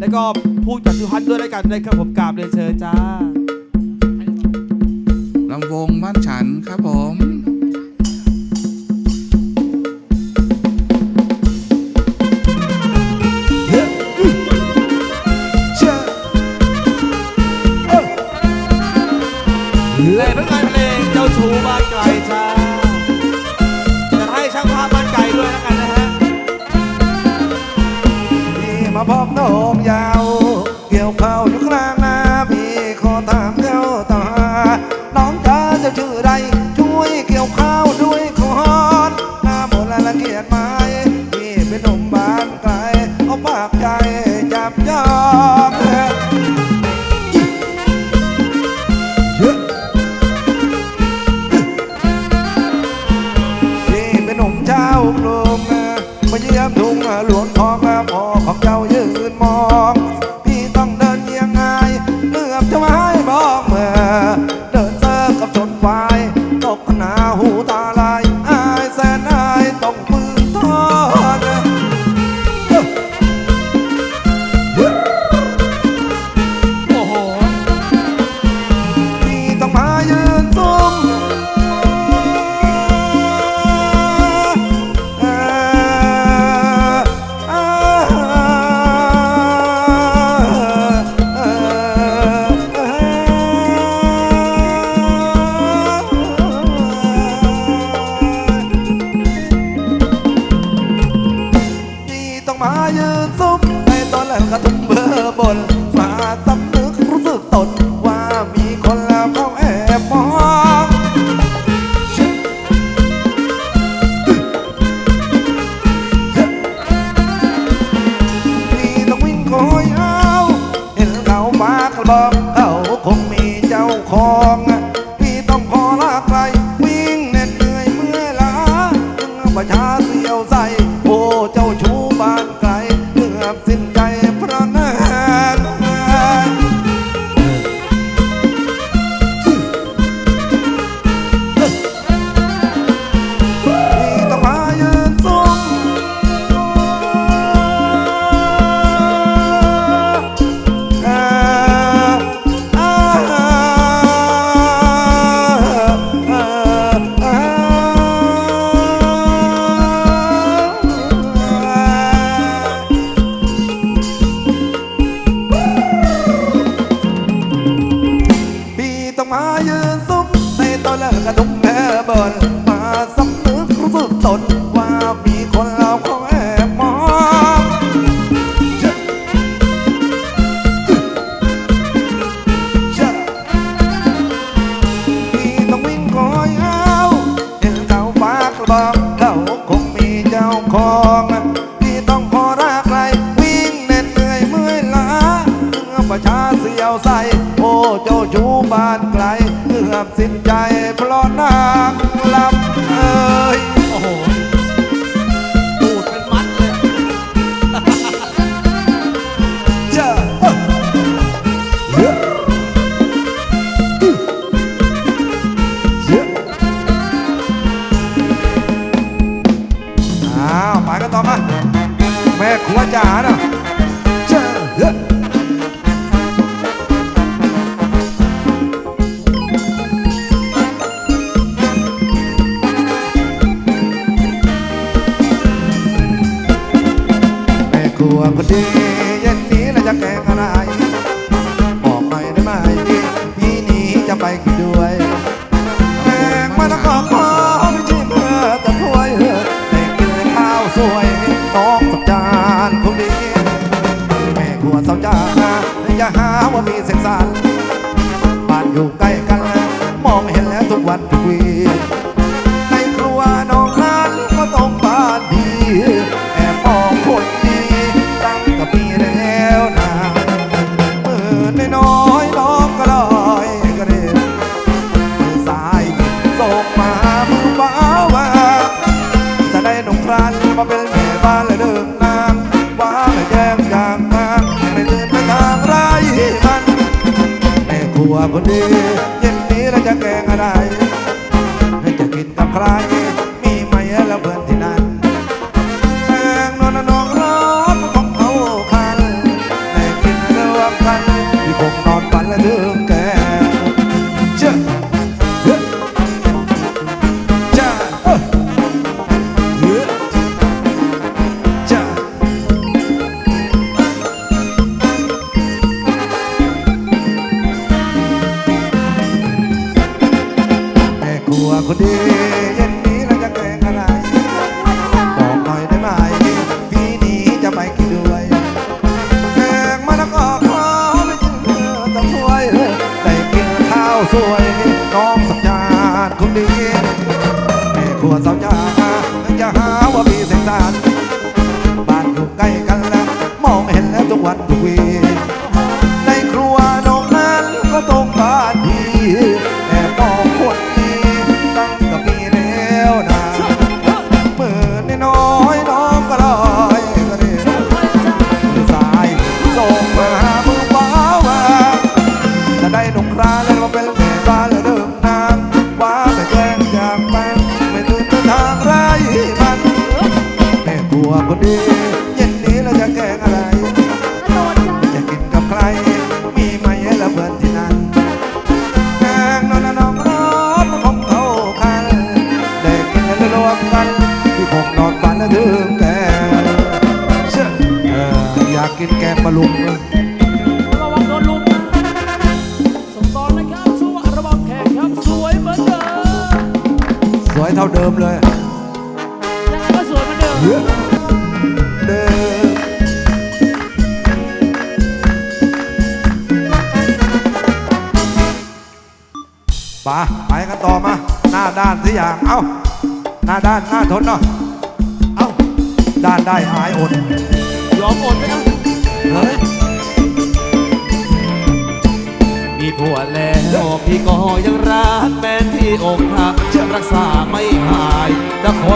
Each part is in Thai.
แล้วก็พูดกับทุกท่ด้วยด้วยกันได้ครับผมกราบเรียนเชิญจ้า ลำวงมัน alone. ของ ตัวคนดีเย็นนี้เราจะแกงอะไร บอกหน่อยได้ไหมพี่นี้จะไปกินด้วยแกงมาต้องขอขอไม่ใเพื่อจะถ้วยเออแต่กินข้าวสวยต้องสับจานควกนี้แม่หัวสาวจ้าอย่าหาว่ามีเสียงสั่บ้านอยู่ใกล้กันมองเห็นแล้วทุกวันทุกวี ตัวคนดีเย็นนี้เราจะแกงอะไร ให้จะกินกับใคร ได้กินข้าวสวยน้องสัญญาณคนดีแม่ครัวสาวยาอย่าหาว่าพี่เสงสารบ้านอยู่ใกล้กันแล้วมองเห็นแล้วทุกวันทุกวี กกินแกงปลาลุงระวังโดนลุมนะส่งต่อนะครับช่วงระวังแขกครับสวยเหมือนเดิมสวยเท่าเดิมเลย ยังไงก็สวยเหมือนเดิม เยอะเดิมไปไปกันต่อมา หน้าด้านสิอย่าง เอ้า หน้าด้านหน้าทนเนาะ เอ้า ด้านได้อายอด ยอมอดไหมนะเฮ้ย มีผัวแล้วพี่ก็ยังรักแม้ที่อกหักจะรักษาไม่หายจะคอย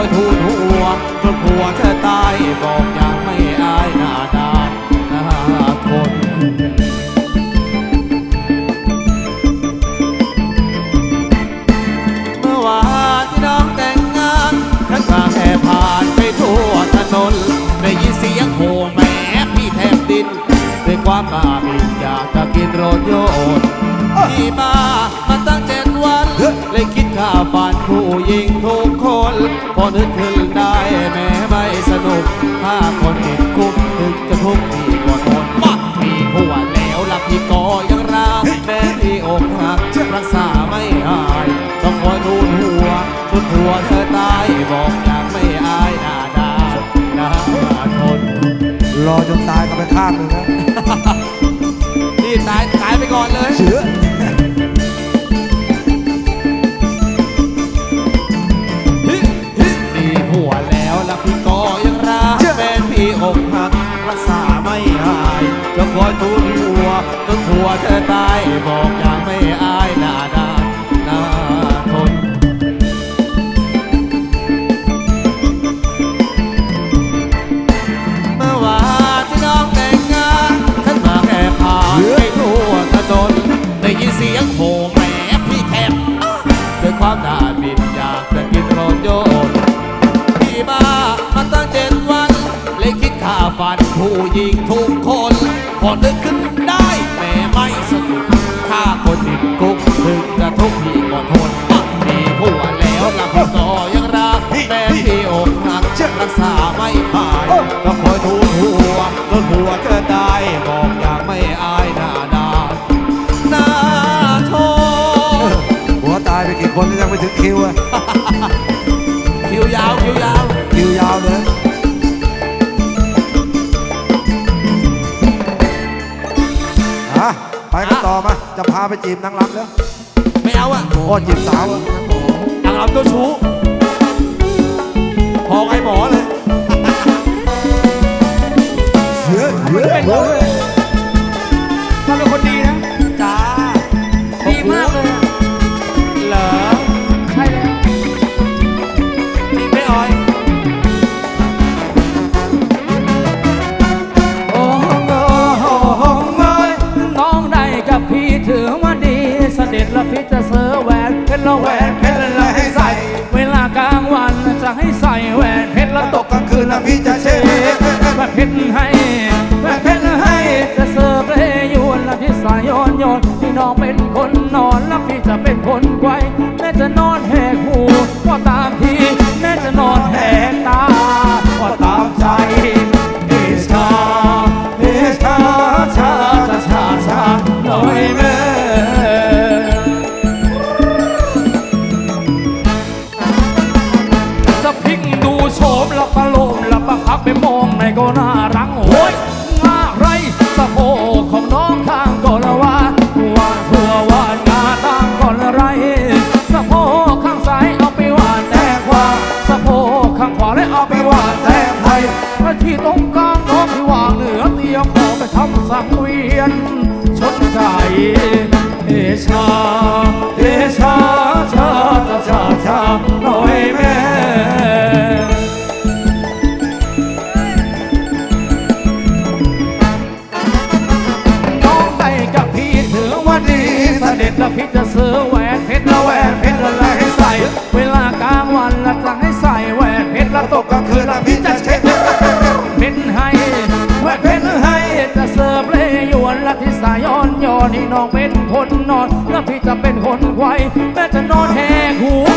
จะกินโรดโยนพี่มามาตั้งเจ็ดวัน เลยคิดข้าฝันผู้หญิงทุกคน พอนึกขึ้นได้แม้ไม่สนุก ถ้าคนติดคุกถึงจะทุกข์พี่ก็ทนมามีผัวแล้วล่ะพี่ก็ยังรักแม้ที่อกหักรักษาไม่หาย ต้องคอยดูนหัวสุดหัวเธอตายบอกอยากไม่อายหน้าดาหน้าทนรอจนตายก็ไปข้างหนึ่งนะ ไปก่อนเลยเชื้อมีผัวแล้วแล้วพี่ก็ยังรักแฟนพี่อกหักรักษาไม่หายจะคอยทูนหัวจนหัวเธอตายบอกอยากไม่อาย ญิงทุกคน พอนึกขึ้นได้แม่ไม่สนุกถ้าคนติดคุกถึงจะทุกข์พี่ก็ทนมีผัวแล้วล่ะพี่ก็ยังรักแม่พี่อกหักรักษาไม่หายก็คอยทูลหัวจนหัวเธอตายบอกอยากไม่อายหน้าดานหน้าโทษหัวตายไปกี่คนยังไม่ถึงคิวอะคิวยาวคิว จะพาไปจีบนางรำแล้วไม่เอาอะโอ้จีบสาวอะครับผมนางรำเจ้าชู้พอไอหมอเลยเสือเสือเป็นคนเลยทำเป็นคนดี ตตกกลางคืนนะพี่จะเช็คแหวนเห็นให้ ทำสังเวียนชนไก่เอชาเอชาชาชาชาชาหน่อยแม่น้องไปกับพี่ถือว่าดีเสด็จแล้วพี่จะซื้อแหวนเพชรละแหวนเพชรละให้ใส่ เวลากลางวันละจะให้ใส่แหวนเพชรละตกกลางคืน นนอนแล้วพี่จะเป็นคนไว้แม่จะนอนแหกหู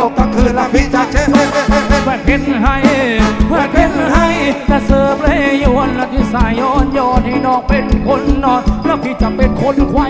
ตกกลางคืนละพี่จะเช็ดแหวนเพ็นให้แหวนเพ็นให้แต่เสิร์ฟเลยยวนละที่สายย้อนย้อนให้น้องเป็นคนนอนแล้วพี่จะเป็นคนคว